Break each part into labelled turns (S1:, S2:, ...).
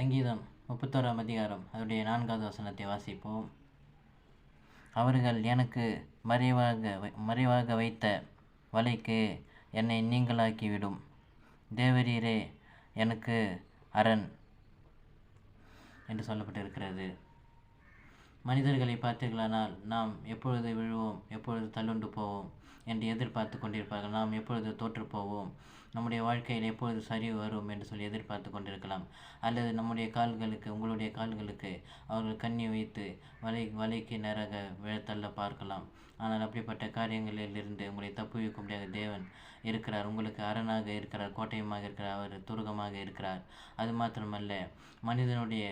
S1: சங்கீதம் முப்பத்தோராம் அதிகாரம் அதனுடைய நான்காவது வசனத்தை வாசிப்போம். அவர்கள் எனக்கு மறைவாக வை- மறைவாக வைத்த வலைக்கு என்னை நீங்களாக்கிவிடும். தேவரீரே எனக்கு அரண் என்று சொல்லப்பட்டிருக்கிறது. மனிதர்களை பார்த்தீர்களானால் நாம் எப்பொழுது விழுவோம் எப்பொழுது தள்ளுண்டு போவோம்? என்று எதிர்பார்த்து கொண்டிருப்பார்கள். நாம் எப்பொழுது தோற்றுப்போவோம் நம்முடைய வாழ்க்கையில் எப்பொழுது சரி வரும் என்று சொல்லி எதிர்பார்த்து கொண்டிருக்கலாம். அல்லது நம்முடைய கால்களுக்கு உங்களுடைய கால்களுக்கு அவர்கள் கண்ணி வைத்து வலை வலைக்கு நேராக விழத்தள்ள பார்க்கலாம். ஆனால் அப்படிப்பட்ட காரியங்களில் இருந்து உங்களை தப்புவிக்க முடியாத தேவன் இருக்கிறார். உங்களுக்கு அரணாக இருக்கிறார் கோட்டையமாக இருக்கிறார் அவர் துருகமாக இருக்கிறார். அது மாத்திரமல்ல மனிதனுடைய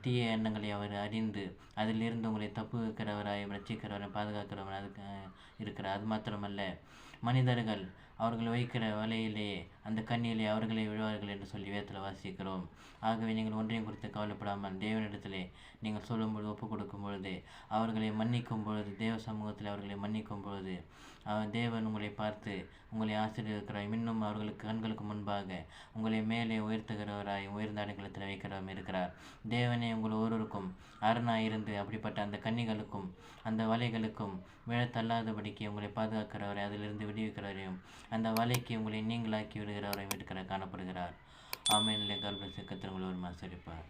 S1: தீய எண்ணங்களை அவர் அறிந்து அதிலிருந்து உங்களை தப்புவிக்கிறவராய் ரட்சிக்கிறவராய் பாதுகாக்கிறவர் இருக்கிறார். அது மாத்திரமல்ல. மனிதர்கள் அவர்கள் வைக்கிற வலையிலே அந்த கண்ணியிலே அவர்களே விழுவார்கள் என்று சொல்லி வேத்தில் வாசிக்கிறோம். ஆகவே நீங்கள் ஒன்றையும் குறித்து கவலைப்படாமல் தேவனிடத்திலே நீங்கள் சொல்லும் பொழுது ஒப்பு கொடுக்கும் பொழுது அவர்களை மன்னிக்கும் பொழுது தேவ சமூகத்தில் அவர்களை மன்னிக்கும் பொழுது தேவன் உங்களை பார்த்து உங்களை ஆசீர்வதிக்கிறார் இன்னும் அவர்களுக்கு கண்களுக்கு முன்பாக உங்களை மேலே உயர்த்துகிறவராய் உயர்ந்த அடைக்கலத்தில் வைக்கிறவரும் இருக்கிறார். தேவனே உங்கள் ஒருவருக்கும் அரணாய் இருந்து அப்படிப்பட்ட அந்த கன்னிகளுக்கும் அந்த வலைகளுக்கும் விழத்தள்ளாதபடிக்கு உங்களை பாதுகாக்கிறவரை அதிலிருந்து விடுவிக்கிறவரையும் அந்த வலைக்கு உங்களை நீங்களாக்கி விடுகிறவரையும் இருக்கிற காணப்படுகிறார். ஆமேனிலே கல்வி சிக்கத்தில் ஒரு மாசரிப்பார்